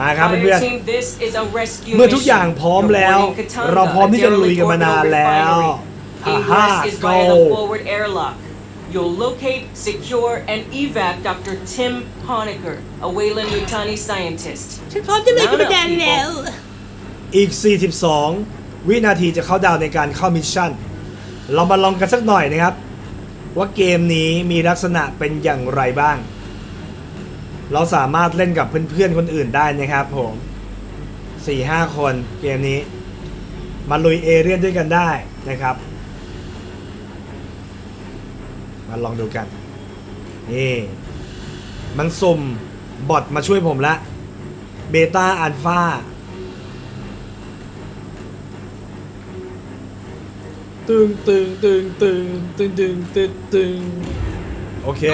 มาครับ Fire เพื่อน team, this is a rescue ๆเมื่อทุกอย่างพร้อม mission. แล้ว You're boarding Katanga, เราพร้อมที่จะ a ลุยกันมานาน derelict แล้ว orbital ฮ่า refinery. ฮ่า Ingress is โก via the forward airlock. You'll locate, secure, and evac Dr. Tim Honecker, a Wayland Yutani scientist. ฉันพร้อมจะลุยกับมันานแล้ว อีก 42 วินาทีจะเข้าดาวน์ในการเข้ามิชชั่น เรามาลองกันสักหน่อยนะครับ ว่าเกมนี้มีลักษณะเป็นอย่างไรบ้าง เราสามารถเล่นกับเพื่อนๆคนอื่นได้นะครับผม4-5คนเกมนี้ มาลุยเอเรียนด้วยกันได้นะครับ มาลองดูกันนี่มันสุ่มบอทมาช่วยผมละเบต้าอัลฟาตึงตึงตึงตึงตึงตึงตึงตึงโอเค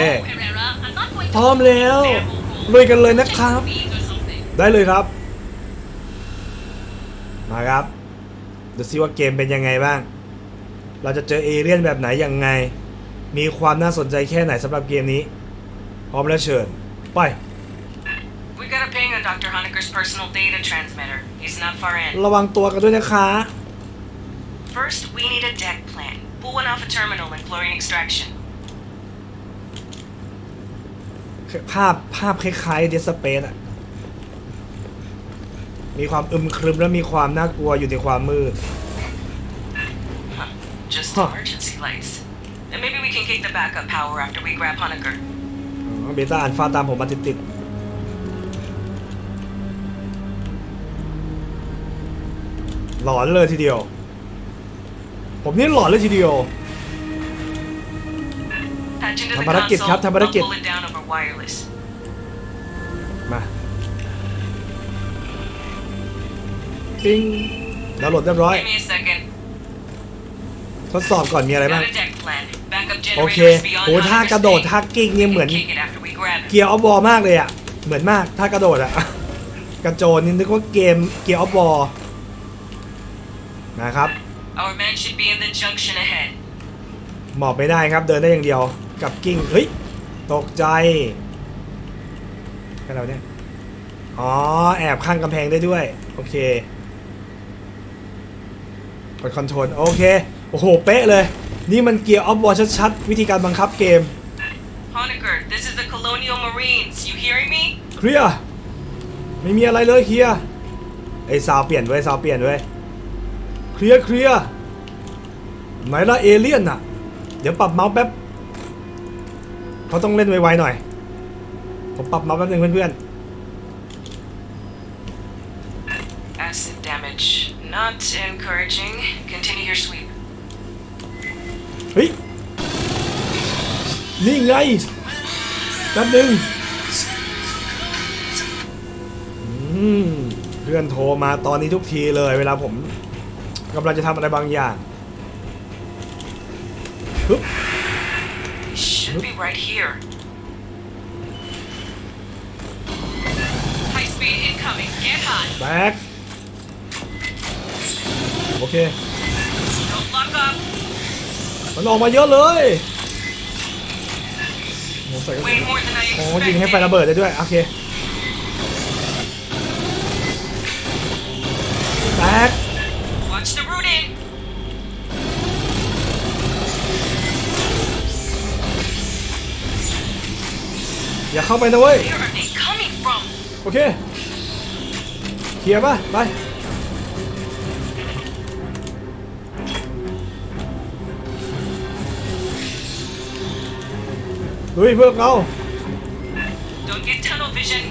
พร้อมแล้ว ลุยกันเลยนะครับ ได้เลยครับ มาครับดูซิว่าเกมเป็นยังไงบ้าง เราจะเจอเอเลี่ยนแบบไหนยังไง มีความน่าสนใจแค่ไหนสำหรับเกมนี้ พร้อมแล้วเชิญ ไป We got a ping on Dr. Honecker's personal data transmitter. He's not far in. ระวังตัวกันด้วยนะคะ First, we need a deck plan. Pull one off a terminal and chlorine extraction. ภาพภาพคล้ายๆเดสเปซอะมีความอึมครึมและมีความน่ากลัวอยู่ในความมืด Huh. Just Huh. emergency lights. And maybe we can kick the backup power after we grab Honecker. เบต้าอันฟาตามผมมาติดๆหลอนเลยทีเดียว ผมนี่หลอนเลยทีเดียว Patch into the ทำภารกิจ console. ครับทำภารกิจ I'll pull it down over wireless. มาปิ้งดาวน์โหลดเรียบร้อย Give me a second. ทดสอบก่อนมีอะไรบ้าง Got a deck plan. Backup โอเค generators beyond โหท่ากระโดด Honecker's ท่ากิ้ง base. เนี่ย We เหมือน can kick it after we grab it. เกียร์ออฟบอลมากเลยอะ เหมือนมากท่ากระโดดอะ กระโจนนี่นึกว่าเกมเกียร์ออฟบอลนะครับ Our man should be in the junction ahead. หมอบไม่ได้ครับ เดินได้อย่างเดียว กับกิ้ง เฮ้ย ตกใจแค่เราเนี่ย อ๋อ แอบข้างกำแพงได้ด้วย โอเค กดคอนโทรล โอเค โอ้โห เป๊ะเลย นี่มันเกียร์ออฟบอลชัดๆ วิธีการบังคับเกม Honecker, this is the Colonial Marines. You hearing me? เคลียร์ไม่มีอะไรเลยเคลียร์ไอ้ซาวเปลี่ยนเว้ยซาวเปลี่ยนเว้ยเคลียร์เคลียร์ไหนละเอเลี่ยนน่ะเดี๋ยวปรับเมาส์แป๊บ เขาต้องเล่นไวๆหน่อย ผมปรับเมาส์แป๊บนึงเพื่อน Acid damage. Not encouraging. Continue your sweep. ๆเฮ้ย นี่ไงแป๊บนึงอืมเพื่อนโทรมาตอนนี้ทุกทีเลย เวลาผมกำลังจะทำอะไรบางอย่างปึ๊บ He should be right here. High speed incoming. Get hot. แบกโอเค Don't lock up. มันออกมาเยอะเลยโอ้ใส่กระสุ Way น more than I โอ้ยิงให้ไฟ expected. ระเบิดได้ด้วย โอเค เข้าไปนะเว้ย Where are they coming from? โอเค เคลียร์ป่ะ ไป ลุยเพื่อนเรา Don't get tunnel vision.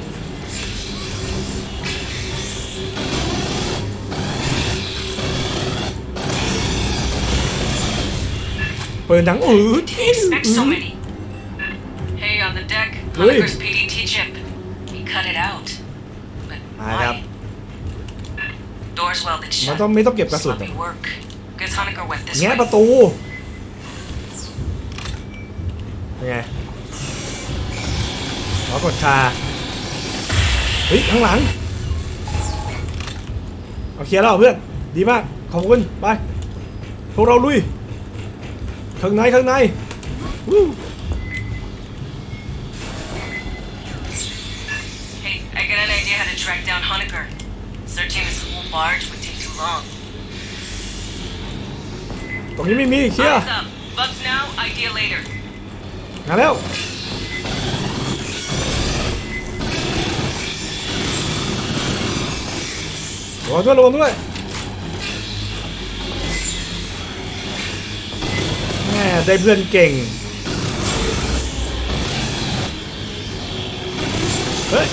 เปิดหนังอือ Didn't the deck, Hey. Honecker's PDT chip. He cut it out. But มาครับ why? Doors welded มัน shut. ต้องไม่ต้องเก็บกระสุน Sloppy work. Guess Honecker went this แงะ way. ประตูเป็นไงขอกดคาเฮ้ยข้างหลังโอเคแล้วเพื่อน ดีมาก ขอบคุณ ไป พวกเราลุย ข้างใน ข้างในวู้ track track down Honecker. Searching this whole barge would take too long. ตรงนี้ไม่มีเคลียร์ Eyes up. Bugs now, idea later. มาแล้วระวังด้วยระวังด้วยแม่ได้เพื่อนเก่ง เฮ้ย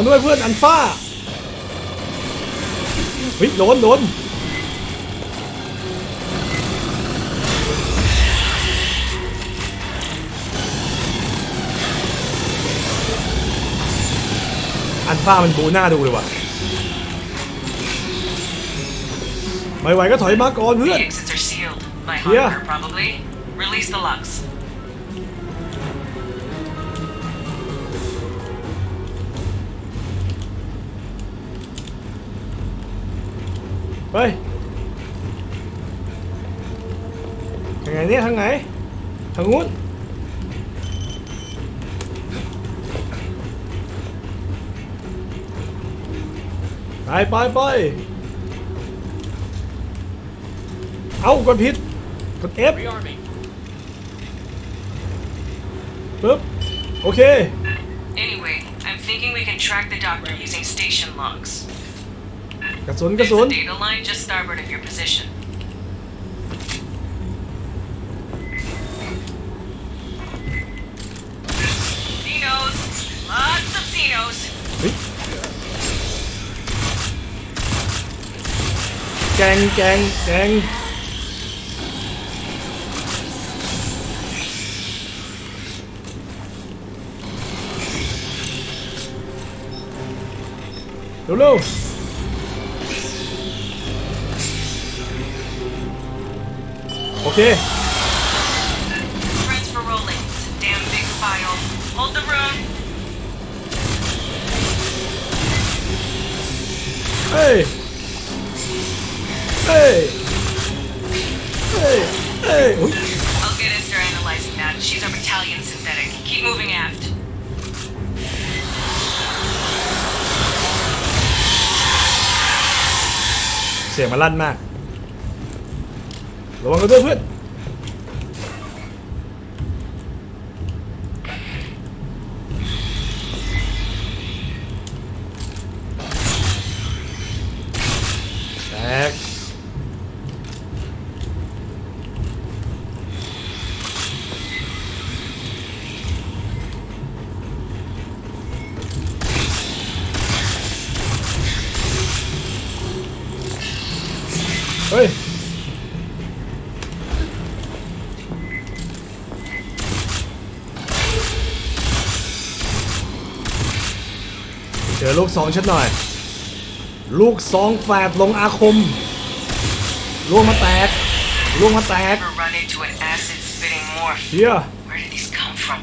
ระวังด้วยเพื่อนอันฟ้าเฮ้ยโดนโดนอันฟ้ามันบูหน้าดูเลยว่ะไม่ไหวก็ถอยมาก่อนเพื่อน The exits are sealed. By Yeah. Honecker, probably. Release the locks. ไปทางไหนเนี่ยทางไหนทางนู้นไปไปไปเอากดผิดกด F ปึ๊บโอเค Anyway, I'm thinking we can track the doctor using station logs. กระสุนกระ There's สุน a data line just starboard of your position. Xenos! Lots of Xenos! เฮ้ยแกงแกงแกงเร็วเ เค Transfer rolling. It's a damn big file. Hold the room. เฮ้ย เฮ้ย เฮ้ย เฮ้ยอุ๊ย I'll get Esther analyzing that. She's our battalion synthetic. Keep moving aft. เสียงมันลั่นมาก ระวังกันด้วยเพื่อนแตกเฮ้ย ลูกสองฉันหน่อย ลูกสองแฝดลงอาคมล่วงมาแตกล่วงมาแตก Ever run into an acid spitting morph? เฮีย Where did these come from?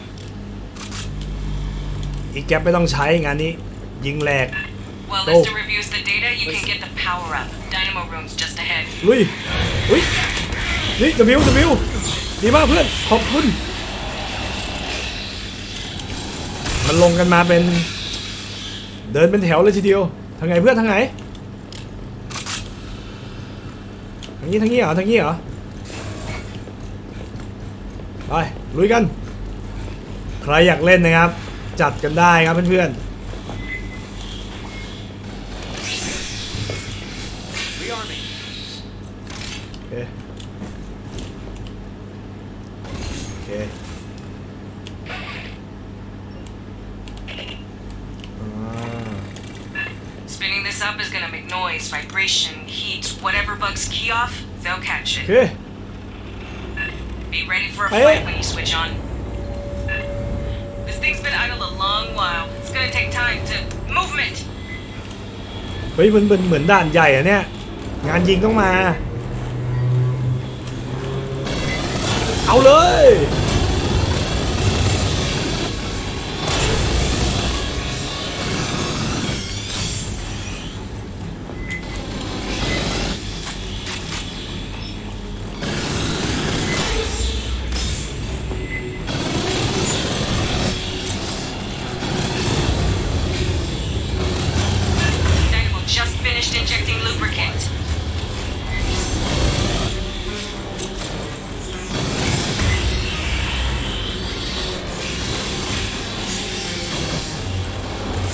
อีกแกปไม่ต้องใช้งานนี้ ยิงแหลก While Go. Esther reviews the data, you can get the power up. Dynamo room's just ahead. ลุยอุ้ยนี่จะบิวจะบิวดีมากเพื่อน ขอบคุณ มันลงกันมาเป็น เดินเป็นแถวเลยทีเดียว ทางไหนเพื่อนทางไหน ทางนี้ทางนี้เหรอทางนี้เหรอ ไปลุยกัน ใครอยากเล่นนะครับ จัดกันได้ครับเพื่อนๆ vibration, heat, whatever bugs key off, they'll catch โอ it. เค Be ready for a Hey. fight when you switch on. This thing's been idle a long while. It's gonna take time to movement. เฮ้ยมันเป็นเหมือนด่านใหญ่อะเนี่ย งานยิงต้องมา เอาเลย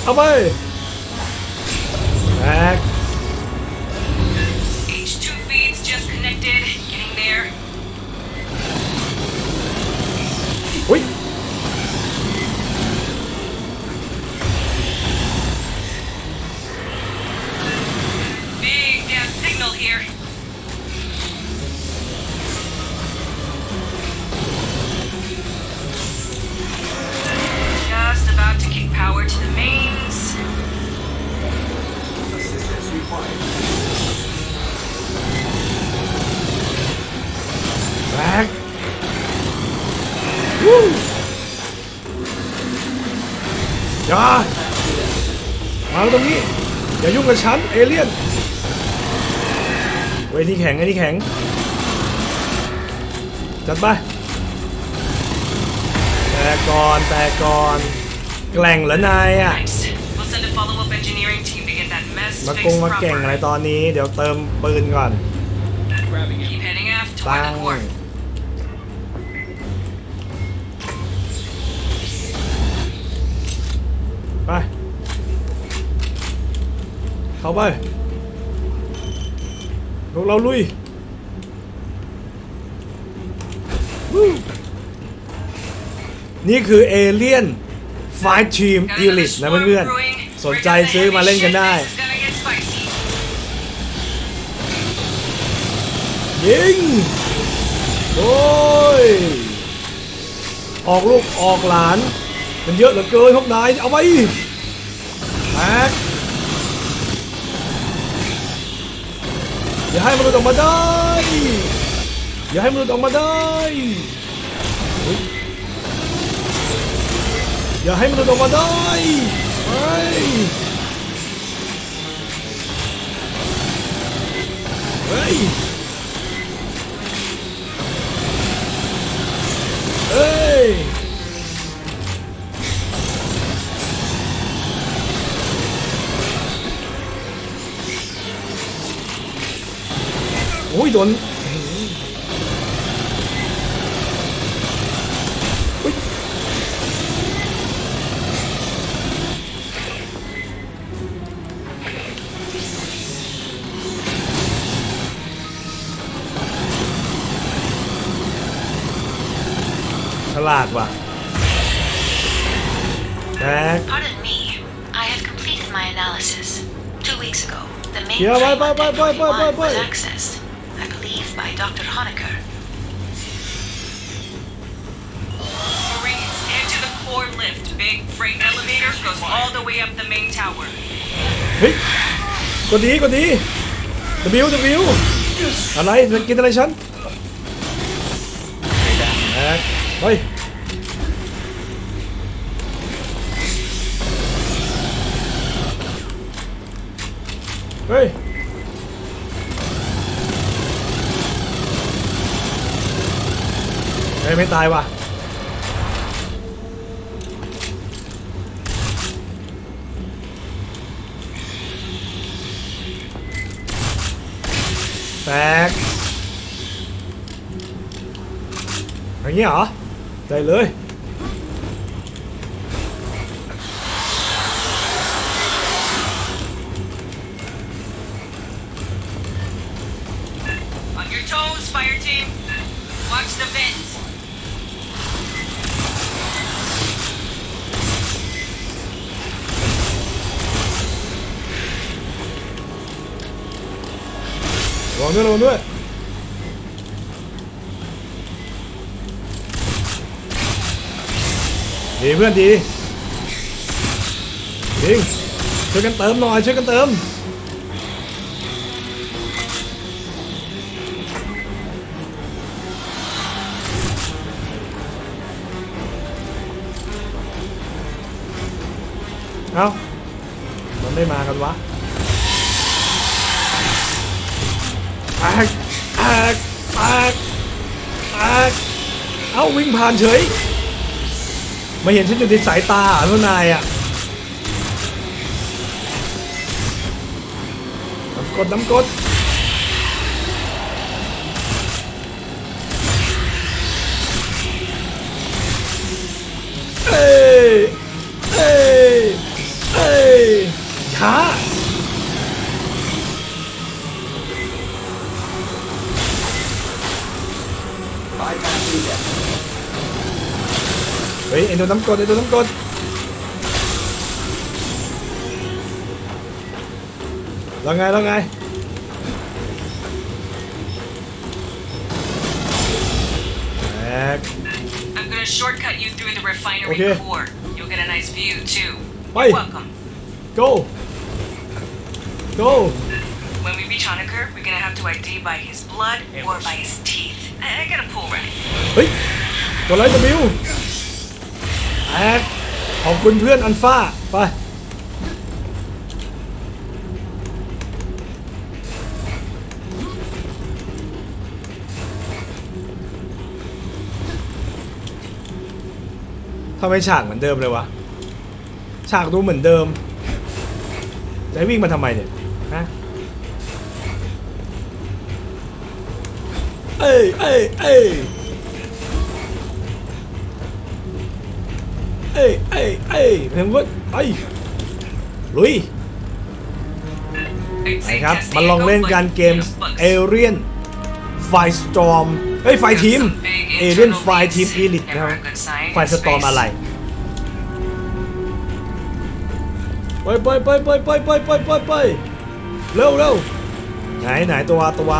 เอาไป อย่ามาตรงนี้ อย่ายุ่งกับฉัน เอเลี่ยน เว้ยที่แข็งไอ้ที่แข็ง จัดไป แต่ก่อนแต่ก่อน แกล่งเหรอนายอะ Nice. We'll send a follow-up engineering team to get that mess มากง fixed มาเก่งอะไร proper. ตอนนี้ เดี๋ยวเติมปืนก่อน Keep heading aft ตั้ toward ง เข้าไปพวกเราลุยนี่คือเอเลียนไฟทีมอีลิ another นะเพื่อนๆ สนใจซื้อมาเล่นกันได้ ยิง โอ้ย ออกลูกออกหลาน มันเยอะเหลือเกินพวกนาย เอาไปแม็ อย่าให้มันหลุดออกมาได้ อย่าให้มันหลุดออกมาได้เฮ้ยอย่าให้มันหลุดออกมาได้ไปเฮ้ยเฮ้ย อ้ยโดนอุ๊ยฉลาดว่ะแท็ก Pardon me. I have completed my analysis. Two weeks ago, the main Yeah, frame bye, on bye, Deck bye, bye, 41 bye, was bye. accessed, I believe, by Dr. Honecker. Marines, head to the core lift. Big freight elevator goes all the way up the main tower. เฮ้ยกดดีกดดี W W อะไรจะกินอะไรฉันเฮ้ยเฮ้ย เฮ้ยไม่ตายว่ะแตกอย่างนี้เหรอได้เลย วังด้วยระวังด้วยดีเพื่อนดีจริงช่วยกันเติมหน่อยช่วยกันเติมเอ้ามันไม่มากันวะ แตกแตกแตกแตกเอ้าวิ่งผ่านเฉย ไม่เห็นฉันอยู่ในสายตาเหรอทุกนายอะน้ำกดน้ำกดเอ้ยเอ้ยเอ้ ย ฮ้ยไอ้โดนน้ำกรดไอ้โดนน้ำกรดแล้วไงแล้วไงแตก I'm gonna shortcut you through the refinery Okay. core. You'll get a nice view too. Bye. You're welcome. go go When we reach Honecker, we're gonna have to ID by his blood or by his teeth. I, I got a pool ready. เฮ้ยตัวไรจะบิว แตกขอบคุณเพื่อนอันฟ้าไปทำไมฉากเหมือนเดิมเลยวะ ฉากดูเหมือนเดิม จะวิ่งมาทำไมเนี่ย ฮะ เอ้ยเอ้ยเอ้ย เอ้ยเอ้ยเอ้ยเพมเวิร์ดไปลุย I'd say นะครับ test มาลองเล่นการเกม bugs. เอเรียนไฟสตอมเอ้ยไฟทีมเอเรียนไฟทีมอีลิทนะครับไฟสตอมอะไรไปไปไปไปไปไปไปไปไปเร็วเร็วไหนไหนตัวตัว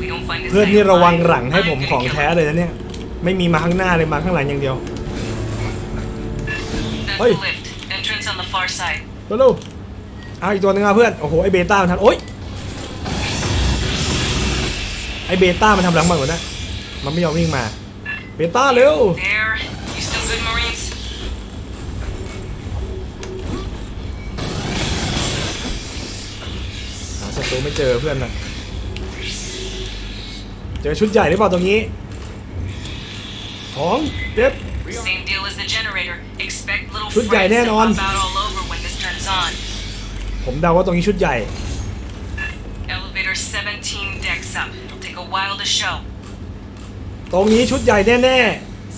We don't find this เพื่อน guy นี่ระวัง alive, หลังให้ I'm ผม gonna ของ kill แท้ him. เลยนะเนี่ย ไม่มีมาข้างหน้าเลยมาข้างหลังอย่างเดียว That's Hey. the lift. Entrance on the far side. เร็วเร็วเอาอีกตัวหนึงอะเพื่อน โอ้โห ไอเบต้ามันทำโอ๊ย ไอเบต้ามันทำหลังมันหมดนะ มันไม่ยอมวิ่งมา เบต้าเร็ว There. You still good, Marines? หาศัตรูไม่เจอเพื่อนนะเจอชุดใหญ่หรือเปล่าตรงนี้ ของเจ็บ Same deal as the generator. Expect little ชุดใหญ่ friends แน่ to นอน pop out all over when this turns on. ผมเดาว่าตรงนี้ชุดใหญ่ Elevator 17 decks up. It'll take a while to show. ตรงนี้ชุดใหญ่แน่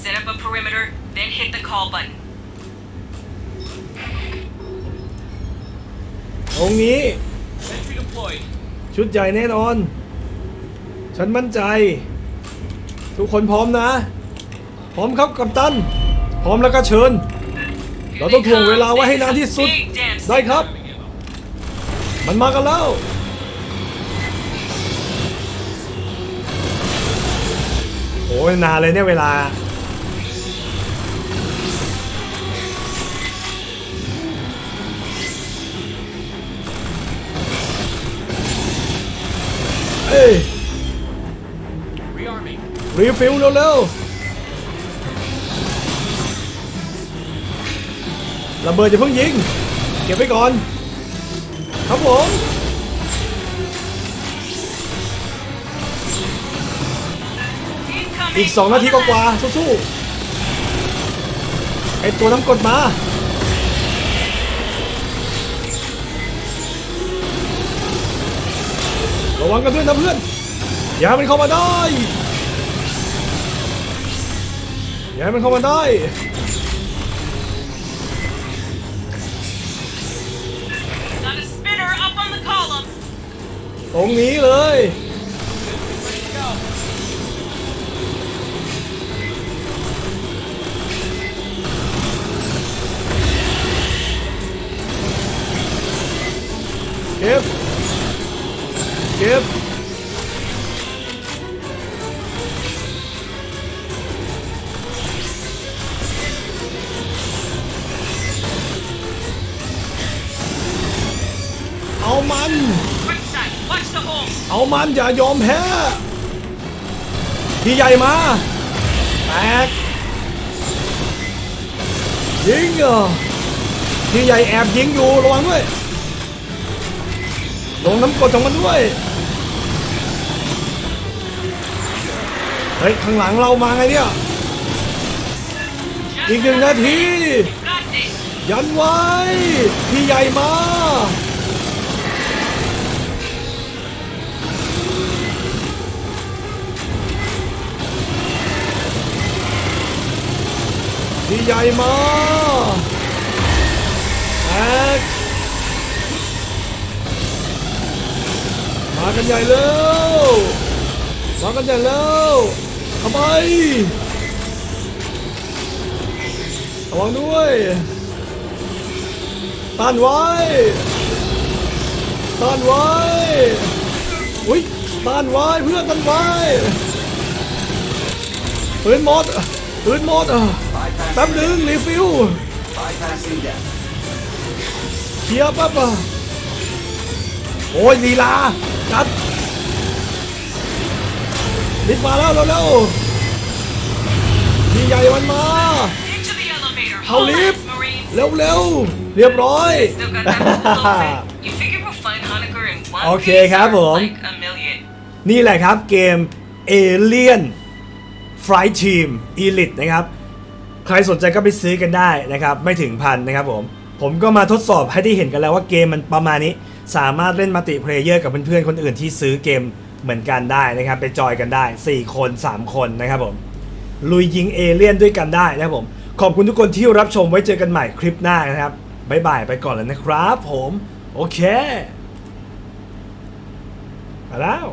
Set up a perimeter, then hit the call button. ๆ ตรงนี้ Sentry deployed. ชุดใหญ่แน่นอน ฉันมั่นใจ ทุกคนพร้อมนะพ ร้อมครับกัปตัน พร้อมแล้วก็เชิญ เราต้องถ่วงเวลาไว้ให้นานที่สุด Big damn ได้ครับ มันมากันแล้ว โอ้ยนานเลยเนี่ยเวลา เอ้ย Rearming. รีฟิลเร็วๆ ระเบิดจะเพิ่งยิง เก็บไว้ก่อน ครับผมอีก 2 นาทีกว่าสู้ๆไอตัวน้ำกดมา ระวังกันด้วยนะเพื่อน อย่าให้มันเข้ามาได้ อย่าให้มันเข้ามาได้ รงนี้เลย เก็บ เก็บ มันอย่ายอมแพ้พี่ใหญ่มาแตกยิงเหรอพี่ใหญ่แอบยิงอยู่ระวังด้วยลงน้ำกดของมันด้วยเฮ้ยข้างหลังเรามาไงเนี่ย อีกหนึ่งนาที ยันไว้ พี่ใหญ่มา พี่ใหญ่มาแอกมากันใหญ่แล้วมากันใหญ่แล้วทำไมระวังด้วยต้านไว้ต้านไว้อุ้ยต้านไว้เพื่อนต้านไว้ปืนหมดปืนหมดอะ ป๊บนึงรีฟิลเคลียร์ปั๊บะโอ้ยลีลาจัดลิฟมาแล้วเร็วๆมีใหญ่มันมาเอาลิฟเร็วๆเรียบร้อย โอเคครับผม นี่แหละครับเกมเอเลี่ยนฟรา Team Elite นะครับ ใครสนใจก็ไปซื้อกันได้นะครับ ไม่ถึงพันนะครับผม ผมก็มาทดสอบให้ได้เห็นกันแล้วว่าเกมมันประมาณนี้ สามารถเล่นมัลติเพลเยอร์กับเพื่อนๆคนอื่นที่ซื้อเกมเหมือนกันได้นะครับ ไปจอยกันได้ 4 คน 3 คนนะครับผม ลุยยิงเอเลี่ยนด้วยกันได้นะครับผม ขอบคุณทุกคนที่รับชมไว้เจอกันใหม่คลิปหน้านะครับบ๊ายบายไปก่อนแล้วนะครับผม โอเคมาแล้ว